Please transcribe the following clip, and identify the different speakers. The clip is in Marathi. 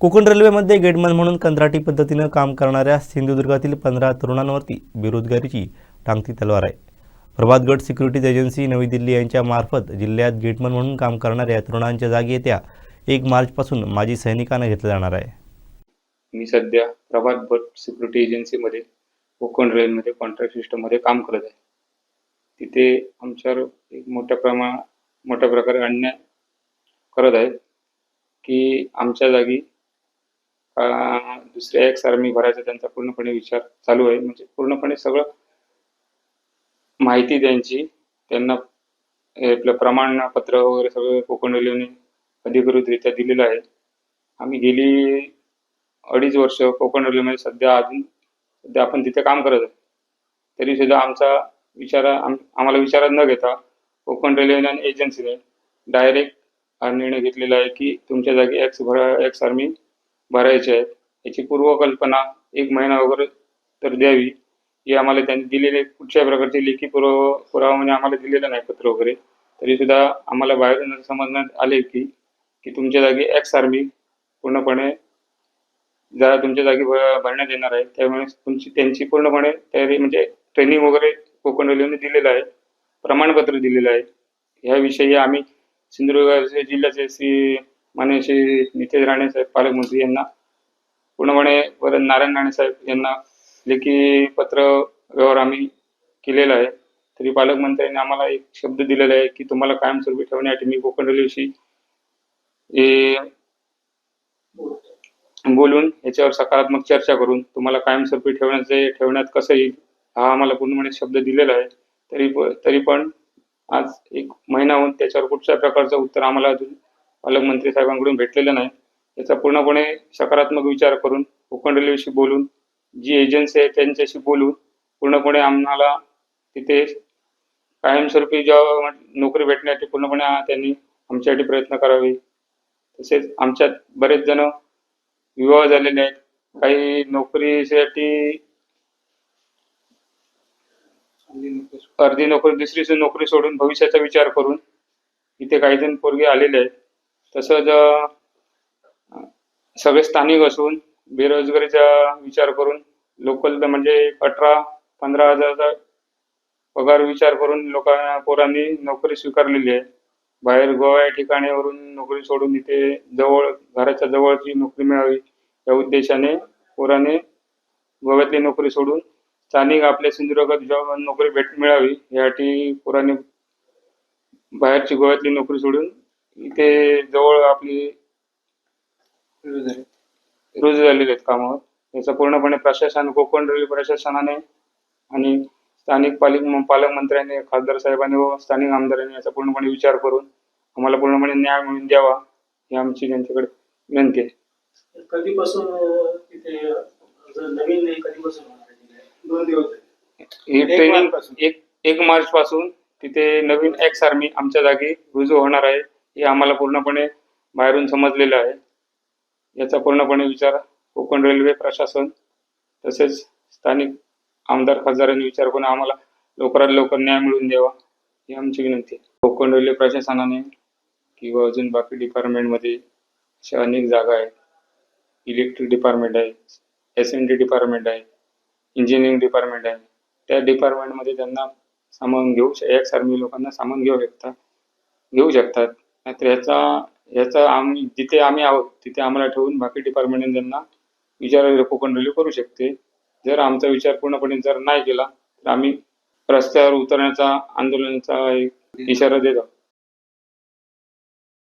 Speaker 1: कोकण रेल्वेमध्ये गेटमॅन म्हणून कंत्राटी पद्धतीनं काम करणाऱ्या सिंधुदुर्गातील पंधरा तरुणांवरती बेरोजगारीची टांगती तलवार आहे. प्रभात गट सिक्युरिटीज एजन्सी नवी दिल्ली यांच्या मार्फत जिल्ह्यात गेटमन म्हणून काम करणाऱ्या तरुणांच्या जागी येत्या एक मार्चपासून माजी सैनिकांना घेतलं जाणार आहे.
Speaker 2: मी सध्या प्रभात भट सिक्युरिटी एजन्सीमध्ये कोकण रेलमध्ये कॉन्ट्रॅक्ट सिस्टममध्ये काम करत आहे. तिथे आमच्यावर एक मोठ्या प्रमाण मोठ्या प्रकारे अन्याय करत आहेत की आमच्या जागी दुसऱ्या एक्स आर्मी भरायचा त्यांचा पूर्णपणे विचार चालू आहे. म्हणजे पूर्णपणे सगळं माहिती त्यांची त्यांना आपलं प्रमाणपत्र वगैरे सगळं कोकण रेल्वेने अधिकृतरित्या दिलेलं आहे. आम्ही गेली अडीच वर्ष कोकण रेल्वेमध्ये सध्या अजून सध्या आपण तिथे काम करत आहे. तरी सुद्धा आमचा विचार आम आम्हाला विचारात न घेता कोकण रेल्वेने आणि एजन्सीने डायरेक्ट हा निर्णय घेतलेला आहे की तुमच्या जागी एक्स भरा एक्स आर्मी भरायचे आहेत. याची पूर्वकल्पना एक महिना वगैरे तर द्यावी. ही आम्हाला त्यांनी दिलेले कुठच्या प्रकारचे लेखी पुरावा पुरावा म्हणजे आम्हाला दिलेला नाही पत्र वगैरे. तरी सुद्धा आम्हाला बाहेरून समजण्यात आले की की तुमच्या जागी एक्स आर्मी पूर्णपणे जरा तुमच्या जागी भरण्यात येणार आहे त्यामुळे तुमची त्यांची पूर्णपणे तयारी म्हणजे ट्रेनिंग वगैरे कोकण रेल्वेने दिलेलं आहे. प्रमाणपत्र दिलेलं आहे. ह्याविषयी आम्ही सिंधुदुर्ग जिल्ह्याचे श्री मान्य श्री नितेश राणे साहेब पालकमंत्री यांना पूर्णपणे परत नारायण राणे साहेब यांना लेखी पत्र व्यवहार आम्ही केलेला आहे. तरी पालकमंत्र्यांनी आम्हाला एक शब्द दिलेला आहे की तुम्हाला कायमस्वरूपी ठेवण्यासाठी मी कोकण रेल्वेशी बोलून याच्यावर सकारात्मक चर्चा करून तुम्हाला कायमस्वरूपी ठेवण्याचे ठेवण्यात कसं येईल हा आम्हाला पूर्णपणे शब्द दिलेला आहे. तरी तरी पण आज एक महिना होऊन त्याच्यावर कुठच्या प्रकारचं उत्तर आम्हाला अजून पालकमंत्री साहेबांकडून भेटलेलं नाही. याचा पूर्णपणे सकारात्मक विचार करून कोकण रेल्वेशी बोलून जी एजन्सी आहे त्यांच्याशी बोलून पूर्णपणे आम्हाला तिथे कायमस्वरूपी जेव्हा नोकरी भेटण्यासाठी पूर्णपणे त्यांनी आमच्यासाठी प्रयत्न करावे. तसेच आमच्यात बरेच जण विवाह झालेले आहेत. काही नोकरीसाठी अर्धी नोकरी दुसरी नोकरी सोडून भविष्याचा विचार करून इथे काही जण पोरगे आलेले आहेत. तसंच सगळे स्थानिक असून बेरोजगारीचा विचार करून लोकल म्हणजे अठरा पंधरा हजारचा पगार विचार करून लोकांना पोरांनी नोकरी स्वीकारलेली आहे. बाहेर गोवा या ठिकाणीवरून नोकरी सोडून इथे जवळ घराच्या जवळची नोकरी मिळावी या उद्देशाने पोराने गोव्यातली नोकरी सोडून स्थानिक आपल्या सिंधुदुर्गात जॉब नोकरी भेट मिळावी यासाठी पोराने बाहेरची गोव्यातली नोकरी सोडून इथे जवळ आपली रुजू झालेले आहेत कामावर याचा पूर्णपणे प्रशासन कोकण रेल्वे प्रशासनाने आणि स्थानिक पालिक पालकमंत्र्यांनी खासदार साहेबांनी व स्थानिक आमदारांनी याचा पूर्णपणे विचार करून आम्हाला पूर्णपणे न्याय मिळवून द्यावा ही आमची त्यांच्याकडे विनंती आहे
Speaker 3: कधीपासून तिथे नवीन? दोन दिवस.
Speaker 2: ही ट्रेनिंग एक मार्च पासून तिथे नवीन एक्स आर्मी आमच्या जागी रुजू होणार आहे हे आम्हाला पूर्णपणे बाहेरून समजलेलं आहे. याचा पूर्णपणे विचार कोकण रेल्वे प्रशासन तसेच स्थानिक आमदार खासदारांनी विचार करून आम्हाला लवकरात लवकर न्याय मिळवून द्यावा ही आमची विनंती आहे. कोकण रेल्वे प्रशासनाने किंवा अजून बाकी डिपार्टमेंटमध्ये अशा अनेक जागा आहेत. इलेक्ट्रिक डिपार्टमेंट आहे एस एन डी डिपार्टमेंट आहे इंजिनिअरिंग डिपार्टमेंट आहे. त्या डिपार्टमेंटमध्ये त्यांना सामावून घेऊ श एक्स आर्मी लोकांना सामावून घेऊ शकता घेऊ शकतात. नाहीतर ह्याचा ह्याचा आम्ही जिथे आम्ही आहोत तिथे आम्हाला ठेवून बाकी डिपार्टमेंटने त्यांना विचार कोकण रेल्वे करू शकते. जर आमचा विचार पूर्णपणे जर नाही केला तर आम्ही रस्त्यावर उतरण्याचा आंदोलनाचा एक इशारा देत. आहोत